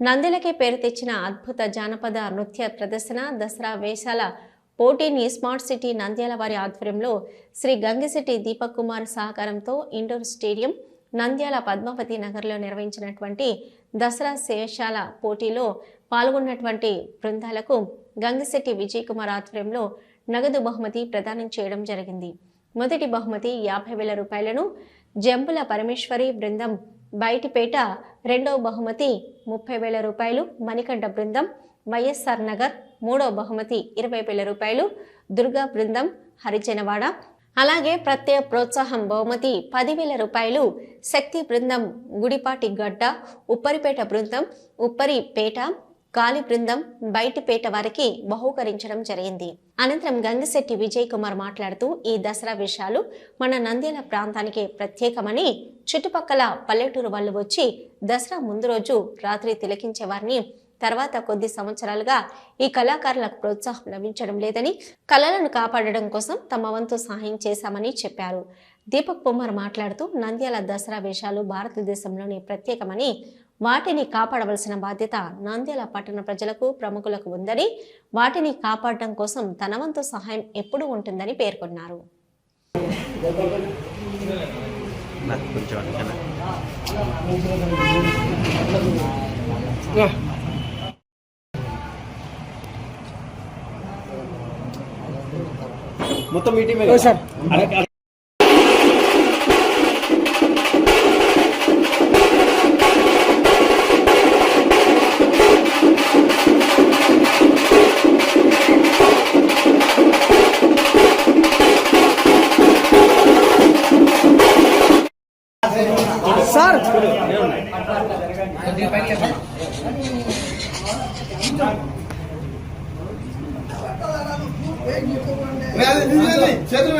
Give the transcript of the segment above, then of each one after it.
నందిలకే పేరు తెచ్చిన అద్భుత జానపద నృత్య ప్రదర్శన దసరా వేషాల పోటీని స్మార్ట్ సిటీ నంద్యాల వారి ఆధ్వర్యంలో శ్రీ గంగిశెట్టి దీపక్ కుమార్ సహకారంతో ఇండోర్ స్టేడియం నంద్యాల పద్మావతి నగర్లో నిర్వహించినటువంటి దసరా శేషాల పోటీలో పాల్గొన్నటువంటి బృందాలకు గంగిశెట్టి విజయ్ కుమార్ ఆధ్వర్యంలో నగదు బహుమతి ప్రదానం చేయడం జరిగింది. మొదటి బహుమతి యాభై వేల రూపాయలను జంబుల పరమేశ్వరి బృందం బయటిపేట రెండవ బహుమతి ముప్పై వేల రూపాయలు మణికంఠ బృందం వైఎస్ఆర్ నగర్ మూడవ బహుమతి ఇరవై వేల రూపాయలు దుర్గా బృందం హరిజనవాడ. అలాగే ప్రత్యేక ప్రోత్సాహం బహుమతి పదివేల రూపాయలు శక్తి బృందం గుడిపాటి గడ్డ ఉప్పరిపేట బృందం ఉప్పరిపేట గాలి బృందం బయటిపేట వారికి బహూకరించడం జరిగింది. అనంతరం గంగిశెట్టి విజయ్ కుమార్ మాట్లాడుతూ ఈ దసరా విషయాలు మన నంద్యాల ప్రాంతానికి ప్రత్యేకమని చుట్టుపక్కల పల్లెటూరు వాళ్ళు వచ్చి దసరా ముందు రోజు రాత్రి తిలకించేవారిని తర్వాత కొద్ది సంవత్సరాలుగా ఈ కళాకారులకు ప్రోత్సాహం లభించడం లేదని కళలను కాపాడడం కోసం తమ వంతు సహాయం చేశామని చెప్పారు. దీపక్ కుమార్ మాట్లాడుతూ నంద్యాల దసరా వేషాలు భారతదేశంలోని ప్రత్యేకమని వాటిని కాపాడవలసిన బాధ్యత నంద్యాల పట్టణ ప్రజలకు ప్రముఖులకు ఉందని వాటిని కాపాడడం కోసం తన వంతు సహాయం ఎప్పుడూ ఉంటుందని పేర్కొన్నారు. మొత్తం మీ టీమే సార్. సార్ చేతులు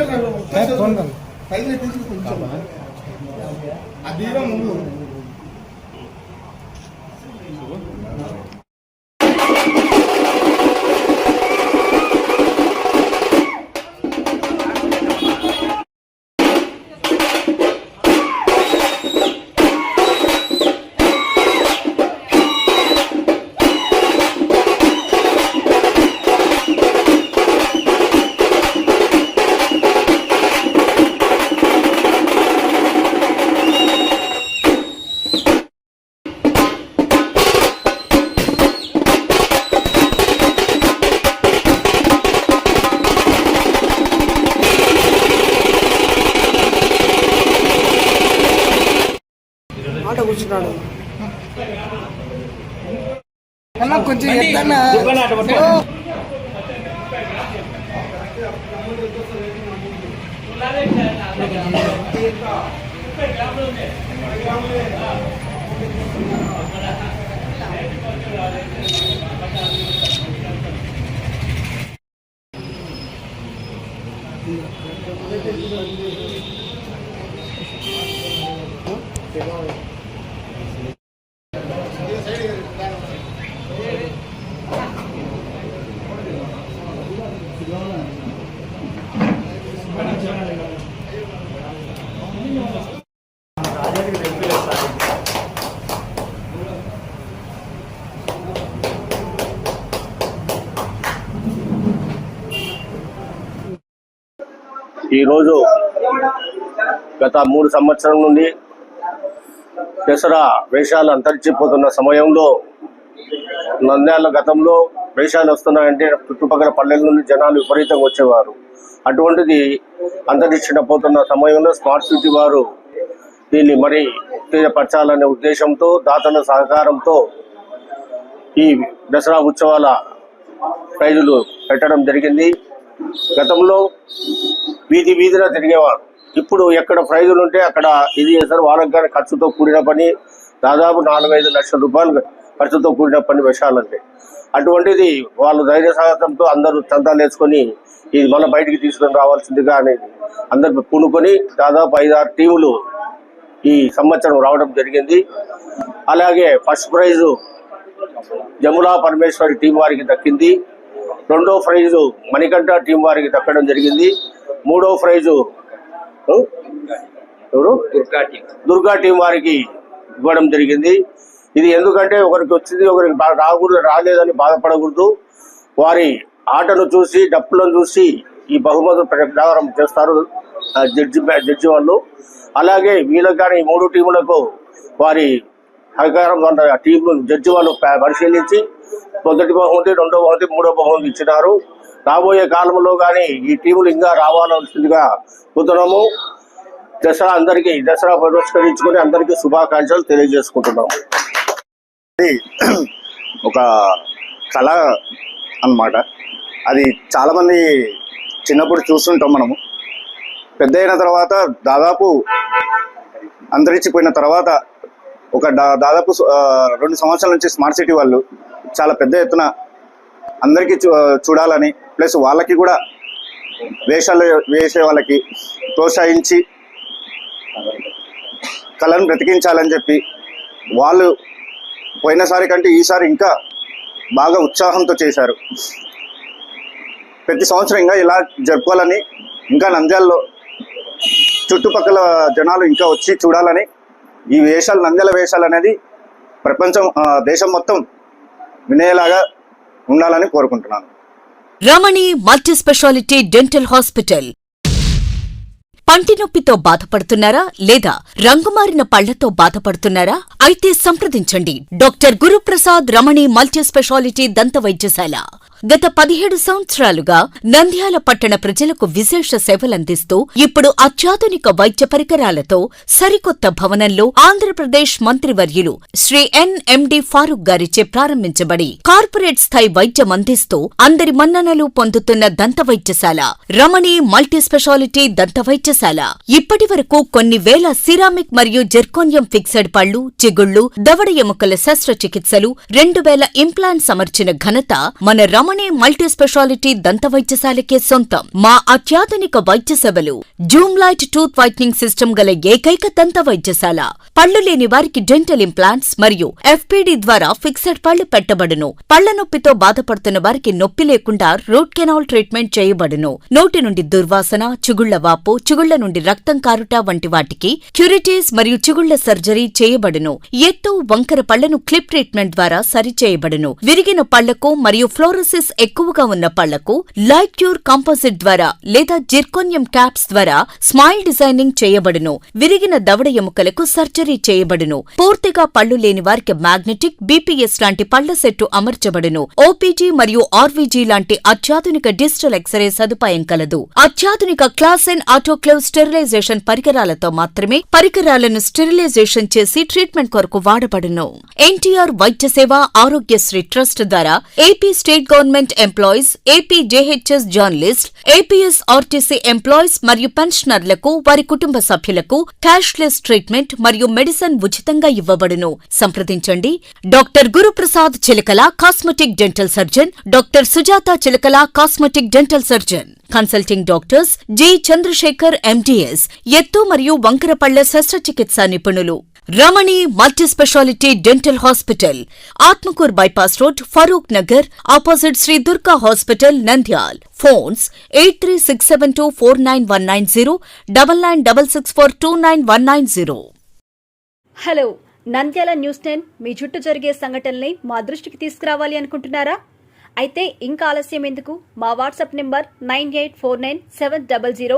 ఆ దీపం ముందు. ఆట కూర్చున్నాడు. అన్న కొంచెం ఎత్తన్నా. ఈరోజు గత మూడు సంవత్సరం నుండి దసరా వేషాలు అంతరించిపోతున్న సమయంలో నంద్యాల గతంలో వేషాలు వస్తున్నాయంటే చుట్టుపక్కల పల్లెల నుండి జనాలు విపరీతంగా వచ్చేవారు. అటువంటిది అంతరించిపోతున్న సమయంలో స్మార్ట్ సిటీ వారు దీన్ని మరి ఉత్తేజపరచాలనే ఉద్దేశంతో దాతల సహకారంతో ఈ దసరా ఉత్సవాల ప్రైజులు పెట్టడం జరిగింది. గతంలో వీధి వీధిలో తిరిగేవారు. ఇప్పుడు ఎక్కడ ప్రైజులు ఉంటే అక్కడ ఇది చేస్తారు. వాళ్ళకి కానీ ఖర్చుతో కూడిన పని దాదాపు నాలుగైదు లక్షల రూపాయలు ఖర్చుతో కూడిన పని విషయాలంటే అటువంటిది వాళ్ళు ధైర్య సాహసంతో అందరూ చందాలు వేసుకొని ఇది మన బయటికి తీసుకొని రావాల్సిందిగా అనేది అందరు పూనుకొని దాదాపు ఐదారు టీములు ఈ సంవత్సరం రావడం జరిగింది. అలాగే first prize Jamula Parameshwari team వారికి దక్కింది. రెండో ప్రైజు మణికంఠ టీం వారికి దక్కడం జరిగింది. మూడో ప్రైజు ఎవరు? దుర్గా టీం. వారికి ఇవ్వడం జరిగింది. ఇది ఎందుకంటే ఒకరికి వచ్చింది ఒకరికి రాకూడదు రాలేదని బాధపడకూడదు. వారి ఆటను చూసి డప్పులను చూసి ఈ బహుమతులు ప్రదానం చేస్తారు జడ్జి జడ్జి వాళ్ళు. అలాగే వీళ్ళకి కానీ మూడు టీములకు వారి ఉన్న టీంలు జడ్జి వాళ్ళు పరిశీలించి మొదటి బహుమతి రెండో బహుమతి మూడో బహుమతి ఇచ్చినారు. రాబోయే కాలంలో కానీ ఈ టీములు ఇంకా రావాల్సిందిగా కూతున్నాము దసరా అందరికీ దసరా పురస్కరించుకొని అందరికీ శుభాకాంక్షలు తెలియజేసుకుంటున్నాము. ఒక కళ అన్నమాట. అది చాలామంది చిన్నప్పుడు చూస్తుంటాం మనము. పెద్ద అయిన తర్వాత దాదాపు అంతరించిపోయిన తర్వాత ఒక దాదాపు రెండు సంవత్సరాల నుంచి స్మార్ట్ సిటీ వాళ్ళు చాలా పెద్ద ఎత్తున అందరికీ చూ చూడాలని ప్లస్ వాళ్ళకి కూడా వేషాలు వేసే వాళ్ళకి ప్రోత్సహించి కళను బ్రతికించాలని చెప్పి వాళ్ళు పోయినసారి కంటే ఈసారి ఇంకా బాగా ఉత్సాహంతో చేశారు. ప్రతి సంవత్సరం ఇంకా ఇలా జరుపుకోవాలని ఇంకా నంద్యాలలో చుట్టుపక్కల జనాలు ఇంకా వచ్చి చూడాలని ఈ వేషాలు నంద్యాల వేషాలు అనేది ప్రపంచం దేశం మొత్తం వినేలాగా ఉండాలని కోరుకుంటున్నాను. Ramani multi speciality dental hospital. పంటి నొప్పితో బాధపడుతున్నారా లేదా రంగుమారిన పళ్ళతో బాధపడుతున్నారా? అయితే సంప్రదించండి. Doctor Guruprasad Ramani multi speciality దంత వైద్యశాల. గత పదిహేడు సంవత్సరాలుగా నంద్యాల పట్టణ ప్రజలకు విశేష సేవలందిస్తూ ఇప్పుడు అత్యాధునిక వైద్య పరికరాలతో సరికొత్త భవనంలో ఆంధ్రప్రదేశ్ మంత్రివర్యులు శ్రీ ఎన్ఎండి ఫారూక్ గారిచే ప్రారంభించబడి కార్పొరేట్ స్థాయి వైద్యం అందిస్తూ అందరి మన్ననలు పొందుతున్న దంత వైద్యశాల. రమణి మల్టీ స్పెషాలిటీ దంత వైద్య వైద్యశాల ఇప్పటి వరకు కొన్ని వేల సిరామిక్ మరియు జెర్కోనియం ఫిక్సెడ్ పళ్ళు చిగుళ్ళు దవడ ఎముకల శస్త్రచికిత్సలు రెండు వేల ఇంప్లాంట్స్ అమర్చిన ఘనత మన రమణే మల్టీ స్పెషాలిటీ దంత వైద్యశాలకే సొంతం. మా అత్యాధునిక వైద్య సేవలు zoom light tooth whitening system గల ఏకైక దంత వైద్యశాల. పళ్ళు లేని వారికి డెంటల్ ఇంప్లాంట్స్ మరియు ఎఫ్పీడీ ద్వారా ఫిక్సెడ్ పళ్ళు పెట్టబడును. పళ్ళ నొప్పితో బాధపడుతున్న వారికి నొప్పి లేకుండా రూట్ కెనాల్ ట్రీట్మెంట్ చేయబడును. నోటి నుండి దుర్వాసన చిగుళ్ళ వాపు చిగుళ్ళ నుండి రక్తం కారుట వంటి వాటికి క్యూరిటీస్ మరియు చిగుళ్ళ సర్జరీ చేయబడును. ఎత్తు వంకర పళ్ళను క్లిప్ ట్రీట్మెంట్ ద్వారా సరిచేయబడును. విరిగిన పళ్ళకు మరియు ఫ్లోరోసిస్ ఎక్కువగా ఉన్న పళ్ళకు లైట్ క్యూర్ కాంపోజిట్ ద్వారా లేదా జిర్కోనియం క్యాప్స్ ద్వారా స్మైల్ డిజైనింగ్ చేయబడును. విరిగిన దవడ ఎముకలకు సర్జరీ చేయబడును. పూర్తిగా పళ్ళు లేని వారికి మ్యాగ్నెటిక్ బీపీఎస్ లాంటి పళ్ళ సెట్టు అమర్చబడును. ఓపీజీ మరియు ఆర్వీజీ లాంటి అత్యాధునిక డిజిటల్ ఎక్స్రే సదుపాయం కలదు. అత్యాధునిక క్లాస్ ఎన్ స్టెరిలైజేషన్ పరికరాలతో మాత్రమే పరికరాలను స్టెరిలైజేషన్ చేసి ట్రీట్మెంట్ కొరకు వాడబడును. ఎన్టీఆర్ వైద్య సేవ ఆరోగ్యశ్రీ ట్రస్ట్ ద్వారా AP state government employees AP JHS journalist APS RTC employees మరియు పెన్షనర్లకు వారి కుటుంబ సభ్యులకు క్యాష్లెస్ ట్రీట్మెంట్ మరియు మెడిసిన్ ఉచితంగా ఇవ్వబడును. సంప్రదించండి. Doctor Guruprasad Chilakala cosmetic dental surgeon. Doctor Sujatha Chilakala cosmetic dental surgeon. Consulting doctors G Chandrashekar MDS ఎత్తు మరియు వంకరపళ్ళ శస్త్రచికిత్స నిపుణులు. Ramani multi speciality dental hospital Atmakur bypass road Farooq Nagar opposite Shri Durga hospital Nandyal. Phones eight three six seven two four nine one nine zero double nine double six four two nine one nine zero. Hello Nandyala news ten మీ చుట్టూ జరిగే సంఘటనల్ని మా దృష్టికి తీసుకురావాలి అనుకుంటున్నారా? అయితే ఇంకా ఆలస్యం ఎందుకు? మా WhatsApp number nine eight four nine seven double zero